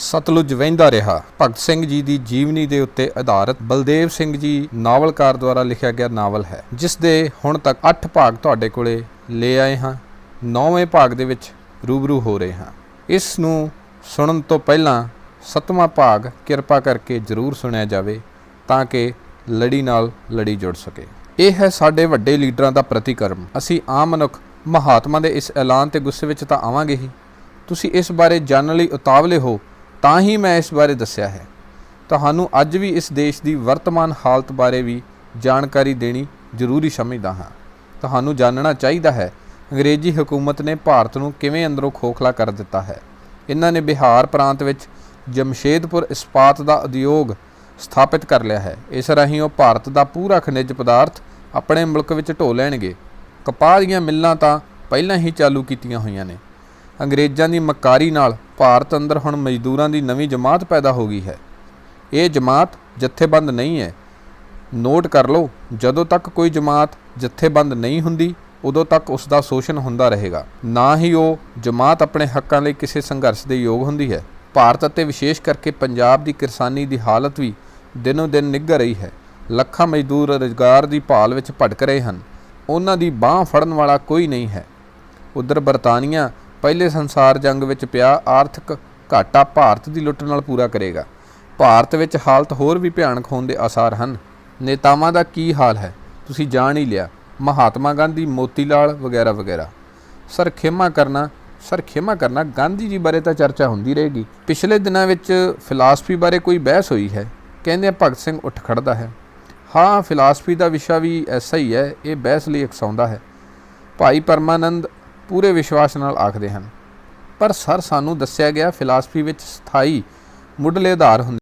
ਸਤਲੁਜ ਵਹਿੰਦਾ ਰਿਹਾ। ਭਗਤ ਸਿੰਘ ਜੀ ਦੀ ਜੀਵਨੀ ਦੇ ਉੱਤੇ ਆਧਾਰਿਤ ਬਲਦੇਵ ਸਿੰਘ ਜੀ ਨਾਵਲਕਾਰ ਦੁਆਰਾ ਲਿਖਿਆ ਗਿਆ ਨਾਵਲ ਹੈ, ਜਿਸ ਦੇ ਹੁਣ ਤੱਕ 8 ਭਾਗ ਤੁਹਾਡੇ ਕੋਲੇ ਲੈ ਆਏ ਹਾਂ। 9ਵੇਂ ਭਾਗ ਦੇ ਵਿੱਚ ਰੂਬਰੂ ਹੋ ਰਹੇ ਹਾਂ। ਇਸ ਨੂੰ ਸੁਣਨ ਤੋਂ ਪਹਿਲਾਂ ਸੱਤਵਾਂ ਭਾਗ ਕਿਰਪਾ ਕਰਕੇ ਜ਼ਰੂਰ ਸੁਣਿਆ ਜਾਵੇ, ਤਾਂ ਕਿ ਲੜੀ ਨਾਲ ਲੜੀ ਜੁੜ ਸਕੇ। ਇਹ ਹੈ ਸਾਡੇ ਵੱਡੇ ਲੀਡਰਾਂ ਦਾ ਪ੍ਰਤੀਕਰਮ। ਅਸੀਂ ਆਮ ਮਨੁੱਖ ਮਹਾਤਮਾ ਦੇ ਇਸ ਐਲਾਨ ਤੇ ਗੁੱਸੇ ਵਿੱਚ ਤਾਂ ਆਵਾਂਗੇ ਹੀ। ਤੁਸੀਂ ਇਸ ਬਾਰੇ ਜਾਣਨ ਲਈ ਉਤਾਵਲੇ ਹੋ ਤਾਂ ਹੀ ਮੈਂ ਇਸ ਬਾਰੇ ਦੱਸਿਆ ਹੈ। ਤੁਹਾਨੂੰ ਅੱਜ ਵੀ ਇਸ ਦੇਸ਼ ਦੀ ਵਰਤਮਾਨ ਹਾਲਤ ਬਾਰੇ ਵੀ ਜਾਣਕਾਰੀ ਦੇਣੀ ਜ਼ਰੂਰੀ ਸਮਝਦਾ ਹਾਂ। ਤੁਹਾਨੂੰ ਜਾਣਨਾ ਚਾਹੀਦਾ ਹੈ, ਅੰਗਰੇਜ਼ੀ ਹਕੂਮਤ ਨੇ ਭਾਰਤ ਨੂੰ ਕਿਵੇਂ ਅੰਦਰੋਂ ਖੋਖਲਾ ਕਰ ਦਿੱਤਾ ਹੈ। ਇਹਨਾਂ ਨੇ ਬਿਹਾਰ ਪ੍ਰਾਂਤ ਵਿੱਚ ਜਮਸ਼ੇਦਪੁਰ ਇਸਪਾਤ ਦਾ ਉਦਯੋਗ ਸਥਾਪਿਤ ਕਰ ਲਿਆ ਹੈ। ਇਸ ਰਾਹੀਂ ਉਹ ਭਾਰਤ ਦਾ ਪੂਰਾ ਖਣਿਜ ਪਦਾਰਥ ਆਪਣੇ ਮੁਲਕ ਵਿੱਚ ਢੋ ਲੈਣਗੇ। ਕਪਾਹ ਦੀਆਂ ਮਿੱਲਾਂ ਤਾਂ ਪਹਿਲਾਂ ਹੀ ਚਾਲੂ ਕੀਤੀਆਂ ਹੋਈਆਂ ਨੇ। ਅੰਗਰੇਜ਼ਾਂ ਦੀ ਮਕਾਰੀ ਨਾਲ ਭਾਰਤ ਅੰਦਰ ਹੁਣ ਮਜ਼ਦੂਰਾਂ ਦੀ ਨਵੀਂ ਜਮਾਤ ਪੈਦਾ ਹੋ ਗਈ ਹੈ। ਇਹ ਜਮਾਤ ਜਥੇਬੰਦ ਨਹੀਂ ਹੈ। ਨੋਟ ਕਰ ਲਓ, ਜਦੋਂ ਤੱਕ ਕੋਈ ਜਮਾਤ ਜਥੇਬੰਦ ਨਹੀਂ ਹੁੰਦੀ, ਉਦੋਂ ਤੱਕ ਉਸ ਦਾ ਸ਼ੋਸ਼ਣ ਹੁੰਦਾ ਰਹੇਗਾ। ਨਾ ਹੀ ਉਹ ਜਮਾਤ ਆਪਣੇ ਹੱਕਾਂ ਲਈ ਕਿਸੇ ਸੰਘਰਸ਼ ਦੇ ਯੋਗ ਹੁੰਦੀ ਹੈ। ਭਾਰਤ ਅਤੇ ਵਿਸ਼ੇਸ਼ ਕਰਕੇ ਪੰਜਾਬ ਦੀ ਕਿਸਾਨੀ ਦੀ ਹਾਲਤ ਵੀ ਦਿਨੋ ਦਿਨ ਨਿੱਘਰ ਰਹੀ ਹੈ। ਲੱਖਾਂ ਮਜ਼ਦੂਰ ਰੁਜ਼ਗਾਰ ਦੀ ਭਾਲ ਵਿੱਚ ਭਟਕ ਰਹੇ ਹਨ। ਉਹਨਾਂ ਦੀ ਬਾਹ ਫੜਨ ਵਾਲਾ ਕੋਈ ਨਹੀਂ ਹੈ। ਉਧਰ ਬਰਤਾਨੀਆ ਪਹਿਲੇ ਸੰਸਾਰ ਜੰਗ ਵਿੱਚ ਪਿਆ ਆਰਥਿਕ ਘਾਟਾ ਭਾਰਤ ਦੀ ਲੁੱਟ ਨਾਲ ਪੂਰਾ ਕਰੇਗਾ। ਭਾਰਤ ਵਿੱਚ ਹਾਲਤ ਹੋਰ ਵੀ ਭਿਆਨਕ ਹੋਣ ਦੇ ਆਸਾਰ ਹਨ। ਨੇਤਾਵਾਂ ਦਾ ਕੀ ਹਾਲ ਹੈ? ਤੁਸੀਂ ਜਾਣ ਹੀ ਲਿਆ। ਮਹਾਤਮਾ ਗਾਂਧੀ ਮੋਤੀ ਲਾਲ ਵਗੈਰਾ ਵਗੈਰਾ। ਸਰ, ਖਿਮਾ ਕਰਨਾ, ਸਰ, ਖਿਮਾ ਕਰਨਾ, ਗਾਂਧੀ ਜੀ ਬਾਰੇ ਤਾਂ ਚਰਚਾ ਹੁੰਦੀ ਰਹੇਗੀ। ਪਿਛਲੇ ਦਿਨਾਂ ਵਿੱਚ ਫਿਲਾਸਫੀ ਬਾਰੇ ਕੋਈ ਬਹਿਸ ਹੋਈ ਹੈ? ਕਹਿੰਦੇ ਆ, ਭਗਤ ਸਿੰਘ ਉੱਠ ਖੜਦਾ ਹੈ। ਹਾਂ, ਫਿਲਾਸਫੀ ਦਾ ਵਿਸ਼ਾ ਵੀ ਐਸਾ ਹੀ ਹੈ, ਇਹ ਬਹਿਸ ਲਈ ਇਕਸਾਉਂਦਾ ਹੈ। ਭਾਈ ਪਰਮਾਨੰਦ ਪੂਰੇ ਵਿਸ਼ਵਾਸ ਨਾਲ ਆਖਦੇ ਹਨ। ਪਰ ਸਰ ਸਾਨੂੰ ਦੱਸਿਆ ਗਿਆ ਫਿਲਾਸਫੀ ਵਿੱਚ ਸਥਾਈ ਮੁੱਢਲੇ ਆਧਾਰ ਹੁੰਦੇ